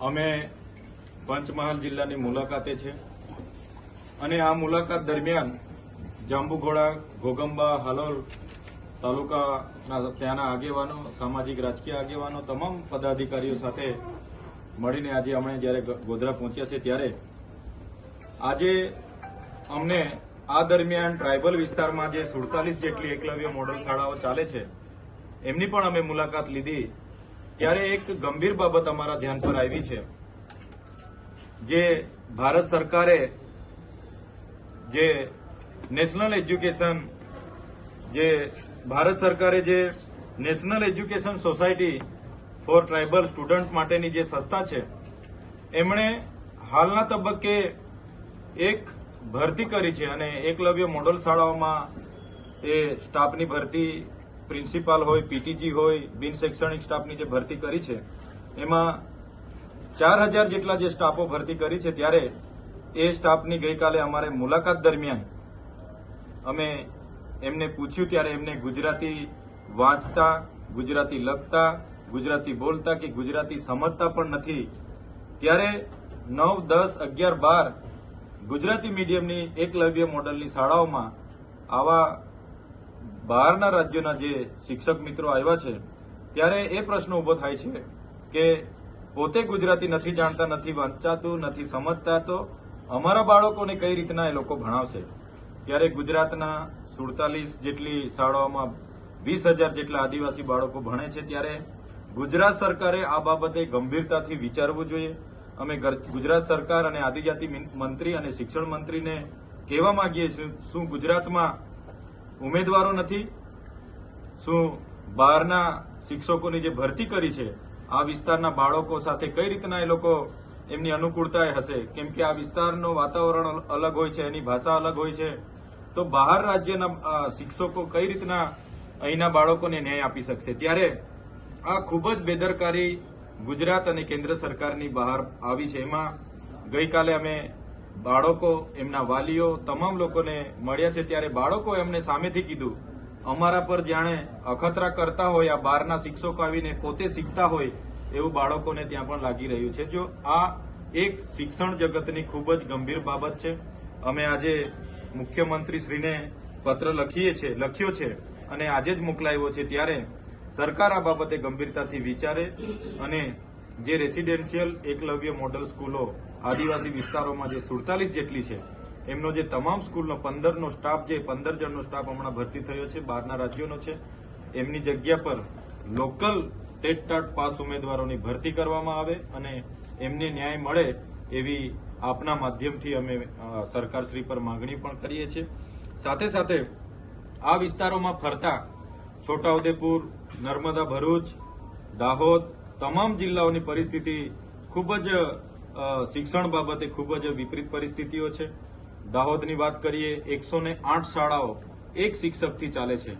અમે પંચમહાલ જિલ્લાની મુલાકાતે છે. અને આ મુલાકાત દરમિયાન જાંબુઘોડા, ઘોગંબા, હાલોલ તાલુકાના ત્યાંના આગેવાનો, સામાજિક રાજકીય આગેવાનો, તમામ પદાધિકારીઓ સાથે મળીને આજે અમે જ્યારે ગોધરા પહોંચ્યા છે ત્યારે આજે અમને આ દરમિયાન ટ્રાયબલ વિસ્તારમાં જે સુડતાલીસ જેટલી એકલવ્ય મોડલ શાળાઓ ચાલે છે, એમની પણ અમે મુલાકાત લીધી. ત્યારે એક ગંભીર બાબત અમારા ધ્યાન પર આવી છે. જે ભારત સરકારે જે નેશનલ એજ્યુકેશન, જે ભારત સરકારે જે national education society for tribal student માટેની જે સંસ્થા છે, એમણે હાલના તબક્કે એક ભરતી કરી છે અને એકલવ્ય મોડલ શાળાઓમાં એ સ્ટાફની ભરતી પ્રિન્સિપાલ હોય, પીટીજી હોય, બિન શૈક્ષણિક સ્ટાફની જે ભરતી કરી છે, એમાં ચાર હજાર જેટલા જે સ્ટાફો ભરતી કરી છે ત્યારે એ સ્ટાફની ગઈકાલે અમારે મુલાકાત દરમિયાન અમે એમને પૂછ્યું ત્યારે એમને ગુજરાતી વાંચતા, ગુજરાતી લખતા, ગુજરાતી બોલતા કે ગુજરાતી સમજતા પણ નથી. ત્યારે નવ, દસ, અગિયાર, બાર ગુજરાતી મીડિયમની એકલવ્ય મોડલની શાળાઓમાં આવા બહારના રાજ્યોના જે શિક્ષક મિત્રો આવ્યા છે, ત્યારે એ પ્રશ્ન ઊભો થાય છે કે પોતે ગુજરાતી નથી જાણતા, નથી વાંચાતું, નથી સમજતા, તો અમારા બાળકોને કઈ રીતના એ લોકો ભણાવશે? ત્યારે ગુજરાતના સુડતાલીસ જેટલી શાળાઓમાં વીસ હજાર જેટલા આદિવાસી બાળકો ભણે છે, ત્યારે ગુજરાત સરકારે આ બાબતે ગંભીરતાથી વિચારવું જોઈએ. અમે ગુજરાત સરકાર અને આદિજાતિ મંત્રી અને શિક્ષણ મંત્રીને કહેવા માંગીએ છીએ, શું ગુજરાતમાં ઉમેદવારો નથી. શું બહારના શિક્ષકોની જે ભરતી કરી છે, આ વિસ્તારના બાળકો સાથે કઈ રીતના એ લોકો એમની અનુકૂળતા હશે? કેમ કે આ વિસ્તારનું વાતાવરણ અલગ હોય છે, એની ભાષા અલગ હોય છે. તો બહાર રાજ્યના શિક્ષકો કઈ રીતના અહીંના બાળકોને ન્યાય આપી શકશે? ત્યારે આ ખૂબ જ બેદરકારી ગુજરાત અને કેન્દ્ર સરકારની બહાર આવી છે. એમાં ગઈકાલે અમે બાળકો, એમના વાલીઓ, તમામ લોકોને મળ્યા છે ત્યારે બાળકો એમને સામેથી કીધું, અમારા પર જાણે અખતરા કરતા હોય, આ બહારના શિક્ષકો આવીને પોતે શીખતા હોય, એવું બાળકોને ત્યાં પણ લાગી રહ્યું છે. જો આ એક શિક્ષણ જગતની ખૂબ જ ગંભીર બાબત છે, અમે આજે મુખ્યમંત્રી શ્રીને પત્ર લખીએ છે, લખ્યો છે અને આજે જ મોકલાયો છે ત્યારે સરકાર આ બાબતે ગંભીરતાથી વિચારે અને જે રેસિડેન્શિયલ એકલવ્ય મોડલ સ્કૂલો આદિવાસી વિસ્તારોમાં જે સુડતાલીસ જેટલી છે, એમનો જે તમામ સ્કૂલનો પંદરનો સ્ટાફ જે પંદર જણનો સ્ટાફ હમણાં ભરતી થયો છે, બહારના રાજ્યોનો છે, એમની જગ્યા પર લોકલ ટેટ ટાટ પાસ ઉમેદવારોની ભરતી કરવામાં આવે અને એમને ન્યાય મળે એવી આપના માધ્યમથી અમે સરકારશ્રી પર માંગણી પણ કરીએ છીએ. સાથે સાથે આ વિસ્તારોમાં ફરતા છોટાઉદેપુર, નર્મદા ભરૂચ, દાહોદ, તમામ જિલ્લાઓની પરિસ્થિતિ ખૂબ જ શિક્ષણ બાબતે ખૂબ જ વિપરીત પરિસ્થિતિઓ છે. દાહોદની વાત કરીએ, એકસો આઠ શાળાઓ એક શિક્ષકથી ચાલે છે.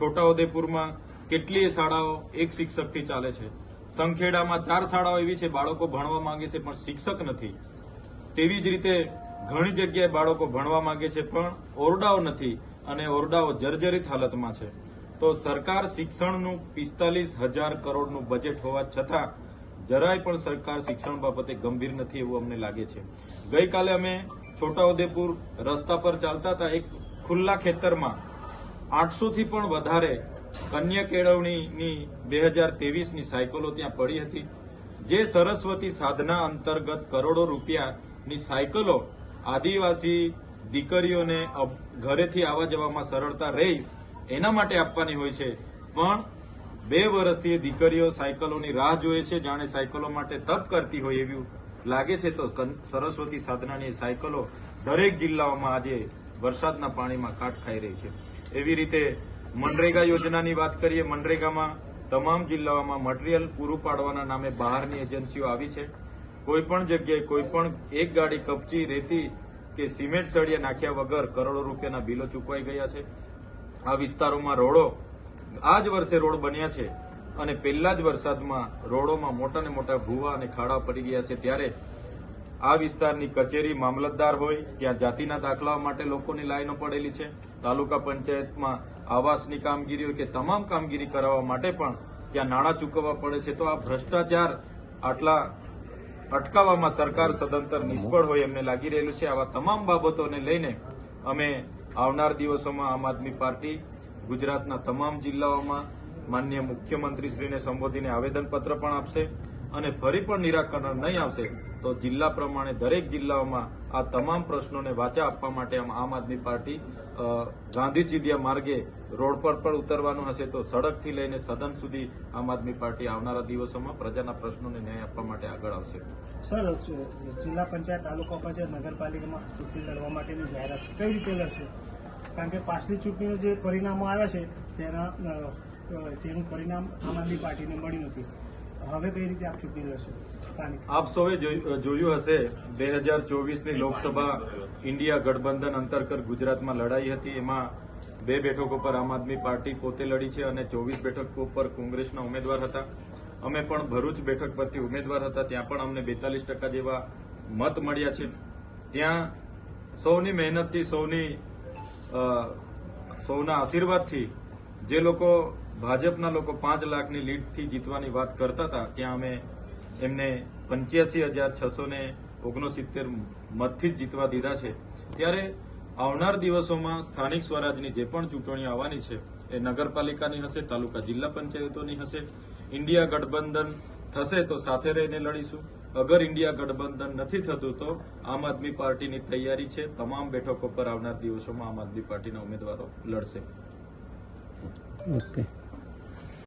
છોટાઉદેપુરમાં કેટલીય શાળાઓ એક શિક્ષકથી ચાલે છે. સંખેડામાં ચાર શાળાઓ એવી છે, બાળકો ભણવા માંગે છે, પણ શિક્ષક નથી. તેવી જ રીતે ઘણી જગ્યાએ બાળકો ભણવા માંગે છે, પણ ઓરડાઓ નથી અને ઓરડાઓ જર્જરિત હાલતમાં છે. તો સરકાર શિક્ષણનું પિસ્તાલીસ હજાર કરોડનું બજેટ હોવા છતાં જરાય પણ સરકાર શિક્ષણ બાબતે ગંભીર નથી એવું અમને લાગે છે. ગઈકાલે અમે છોટાઉદેપુર રસ્તા પર ચાલતા હતા એક ખુલ્લા ખેતરમાં આઠસોથી પણ વધારે કન્યા કેળવણીની બે હજાર તેવીસની સાયકલો ત્યાં પડી હતી. જે સરસ્વતી સાધના અંતર્ગત કરોડો રૂપિયાની સાયકલો આદિવાસી દીકરીઓને ઘરેથી આવવા જવામાં સરળતા રહી, એના માટે આપવાની હોય છે. પણ બે વર્ષથી દીકરીઓ સાયકલોની રાહ જોઈએ છે, જાણે સાયકલો માટે તપ કરતી હોય એવું લાગે છે. તો સરસ્વતી સાધનાની સાયકલો દરેક જિલ્લાઓમાં આજે વરસાદના પાણીમાં કાટ ખાઈ રહી છે. એવી રીતે મનરેગા યોજનાની વાત કરીએ, મનરેગામાં તમામ જિલ્લાઓમાં મટીરીયલ પૂરું પાડવાના નામે બહારની એજન્સીઓ આવી છે. કોઈ પણ જગ્યાએ કોઈ પણ એક ગાડી કપચી, રેતી કે સિમેન્ટ સળિયા નાખ્યા વગર કરોડો રૂપિયાના બિલો ચૂકવાઈ ગયા છે. આ વિસ્તારોમાં રોડો આ જ વર્ષે રોડ બન્યા છે અને પહેલા જ વરસાદમાં રોડોમાં મોટા ને મોટા ભૂવા અને ખાડા પડી ગયા છે. ત્યારે આ વિસ્તારની કચેરી મામલતદાર હોય, ત્યાં જાતિના દાખલાઓ માટે લોકોની લાઈનો પડેલી છે. તાલુકા પંચાયતમાં આવાસની કામગીરી હોય કે તમામ કામગીરી કરાવવા માટે પણ ત્યાં નાણાં ચૂકવવા પડે છે. તો આ ભ્રષ્ટાચાર આટલા અટકાવવામાં સરકાર સદંતર નિષ્ફળ હોય એમને લાગી રહેલું છે. આવા તમામ બાબતોને લઈને અમે આવનાર દિવસોમાં આમ આદમી પાર્ટી ગુજરાતના તમામ જિલ્લાઓમાં માન્ય મુખ્યમંત્રીશ્રીને સંબોધીને આવેદનપત્ર પણ આપશે અને ફરી પણ નિરાકરણ નહીં આવશે તો જિલ્લા પ્રમાણે દરેક જિલ્લાઓમાં આ તમામ પ્રશ્નોને વાચા આપવા માટે આમ આદમી પાર્ટી અ, ગાંધી ચીડિયા માર્ગે રોડ પર પણ ઉતરવાનું હશે તો સડકથી લઈને સદન સુધી આમ આદમી પાર્ટી આવનારા દિવસોમાં પ્રજાના પ્રશ્નોને ન્યાય આપવા માટે આગળ આવશે. સર જિલ્લા પંચાયત તાલુકા પંચાયત નગરપાલિકામાં ચૂંટણી લડવા માટેની જાહેરાત કઈ રીતે લડશે? કારણ કે પાછલી ચૂંટણીનું જે પરિણામો આવ્યા છે, તેના તેનું પરિણામ આમ આદમી પાર્ટીને મળ્યું નથી. હવે કઈ રીતે આપ ચૂંટણી લડશો? આપ સૌએ જોયું હશે, બે હજાર ચોવીસની લોકસભા ઇન્ડિયા ગઠબંધન અંતર્ગત ગુજરાતમાં લડાઈ હતી. એમાં બે બેઠકો પર આમ આદમી પાર્ટી પોતે લડી છે અને ચોવીસ બેઠકો પર કોંગ્રેસના ઉમેદવાર હતા. અમે પણ ભરૂચ બેઠક પરથી ઉમેદવાર હતા. ત્યાં પણ અમને બેતાલીસ ટકા જેવા મત મળ્યા છે. ત્યાં સૌની મહેનતથી સૌની સૌના આશીર્વાદથી જે લોકો ભાજપના લોકો પાંચ લાખની લીડથી જીતવાની વાત કરતા હતા, ત્યાં અમે એમને પંચ્યાસી હજાર છસો ને ઓગણસિત્તેર મતથી જ જીતવા દીધા છે. ત્યારે આવનાર દિવસોમાં સ્થાનિક સ્વરાજની જે પણ ચૂંટણી આવવાની છે, એ નગરપાલિકાની હશે, તાલુકા જિલ્લા પંચાયતોની હશે, ઇન્ડિયા ગઠબંધન થશે તો સાથે રહીને લડીશું. અગર ઇન્ડિયા ગઠબંધન નથી થતું તો આમ આદમી પાર્ટીની તૈયારી છે. તમામ બેઠકો પર આવનાર દિવસોમાં આમ આદમી પાર્ટીના ઉમેદવારો લડશે. ઓકે